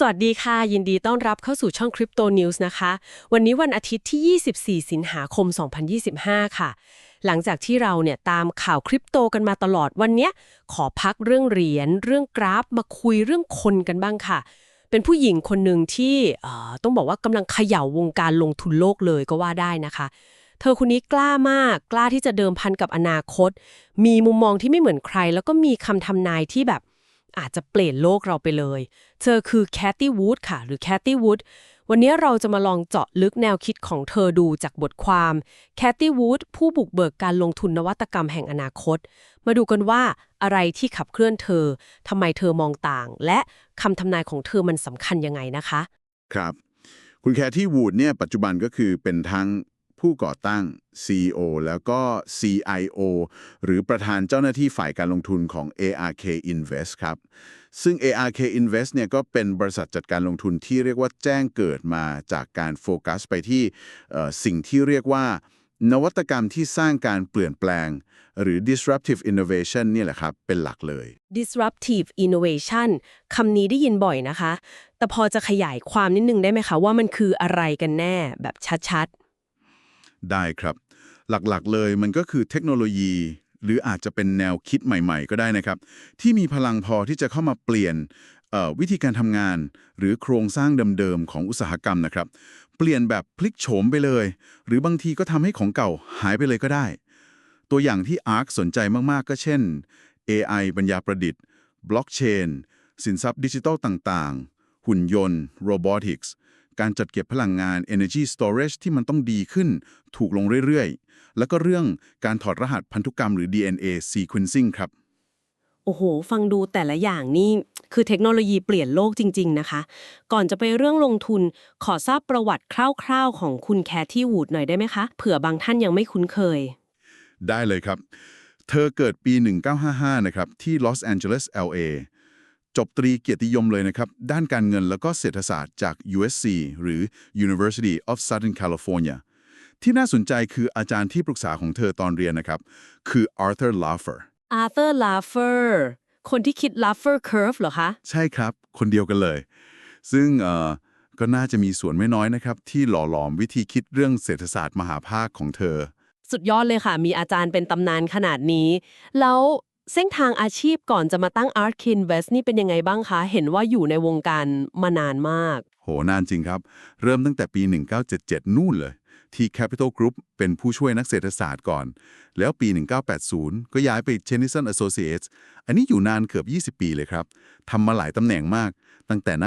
สวัสดีค่ะ ยินดีต้อนรับเข้าสู่ช่อง Crypto News นะคะ วันนี้วันอาทิตย์ที่ 24 สิงหาคม 2025 ค่ะ หลังจากที่เราเนี่ยตามข่าวคริปโตกันมาตลอดวันนี้ขอพักเรื่องเหรียญเรื่องกราฟมาคุยเรื่องคนกันบ้างค่ะ เป็นผู้หญิงคนหนึ่งที่เอ่อต้องบอกว่ากำลังเขย่าวงการลงทุนโลกเลยก็ว่าได้นะคะเธอคนนี้กล้ามากกล้าที่จะเดิมพันกับอนาคต มีมุมมองที่ไม่เหมือนใคร แล้วก็มีคำทำนายที่แบบ อาจจะเปลี่ยนโลกเราไปเลย เธอคือแคตตี้วูดค่ะ หรือแคตตี้วูดวันนี้เราจะมาลองเจาะลึกแนวคิดของเธอดูจากบทความแคตตี้วูดผู้บุกเบิกการลงทุนนวัตกรรมแห่งอนาคต มาดูกันว่าอะไรที่ขับเคลื่อนเธอทำไมเธอมองต่าง และคำทำนายของเธอมันสำคัญยังไงนะคะ ครับ คุณแคที่วูดเนี่ยปัจจุบันก็คือเป็นทั้ง ผู้ก่อตั้ง CEO แล้วก็ CIO หรือประธานเจ้าหน้าที่ฝ่ายการลงทุนของ ARK Invest ครับ ซึ่ง ARK Invest เนี่ยก็เป็นบริษัทจัดการลงทุนที่เรียกว่าแจ้งเกิดมาจากการโฟกัสไปที่สิ่งที่เรียกว่า นวัตกรรมที่สร้างการเปลี่ยนแปลง หรือ disruptive innovation เนี่ยแหละครับ เป็นหลักเลย disruptive innovation คำนี้ได้ยินบ่อยนะคะ แต่พอจะขยายความนิดนึงได้ไหมคะว่ามันคืออะไรกันแน่แบบชัด ได้ครับ หลักๆเลยมันก็คือเทคโนโลยี หรืออาจจะเป็นแนวคิดใหม่ๆ ก็ได้นะครับ ที่มีพลังพอที่จะเข้ามาเปลี่ยนวิธีการทำงาน หรือโครงสร้างเดิมๆของอุตสาหกรรมนะครับ เปลี่ยนแบบพลิกโฉมไปเลย หรือบางทีก็ทำให้ของเก่าหายไปเลยก็ได้ ตัวอย่างที่ ARK สนใจมากๆ ก็เช่น AI ปัญญาประดิษฐ์บล็อกเชนสินทรัพย์ดิจิทัลต่างๆ หุ่นยนต์ Robotics การจัดเก็บพลังงาน Energy Storage ที่มันต้องดีขึ้น ถูกลงเรื่อยๆ แล้วก็เรื่องการถอดรหัสพันธุกรรมหรือ DNA sequencing ครับๆโอ้โห ฟังดูแต่ละอย่างนี่คือเทคโนโลยีเปลี่ยนโลกจริง ๆ นะคะ ก่อนจะไปเรื่องลงทุนขอทราบประวัติคร่าวๆ ของคุณแคทที่วูดหน่อยได้ไหมคะ เผื่อบางท่านยังไม่คุ้นเคย ได้เลยครับ เธอเกิดปี 1955 นะครับ ที่ลอสแอนเจลิส LA จบตรีเกียรติยมเลยนะครับ ด้านการเงินแล้วก็เศรษฐศาสตร์จาก USC หรือ University of Southern California ที่น่าสนใจคืออาจารย์ที่ปรึกษาของเธอตอนเรียนนะครับ คือ Arthur Laffer Arthur Laffer คนที่คิด Laffer Curve เหรอคะ ใช่ครับ คนเดียวกันเลย ซึ่งเอ่อก็น่าจะมีส่วนไม่น้อยนะครับ ที่หล่อหลอมวิธีคิดเรื่องเศรษฐศาสตร์มหาภาคของเธอ สุดยอดเลยค่ะ มีอาจารย์เป็นตำนานขนาดนี้ แล้ว เส้นทางอาชีพก่อนจะมาตั้ง Art Kinvest นี่เป็นยังไงบ้างคะ เห็นว่าอยู่ในวงการมานานมาก โห นานจริงครับ เริ่มตั้งแต่ปี 1977 นู่นเลย ที่ Capital Group เป็นผู้ช่วยนักเศรษฐศาสตร์ก่อน แล้วปี 1980 ก็ย้ายไป Chenison Associates อันนี้อยู่นานเกือบ 20 ปีเลยครับทำมาหลายตำแหน่งมาก ตั้งแต่นัก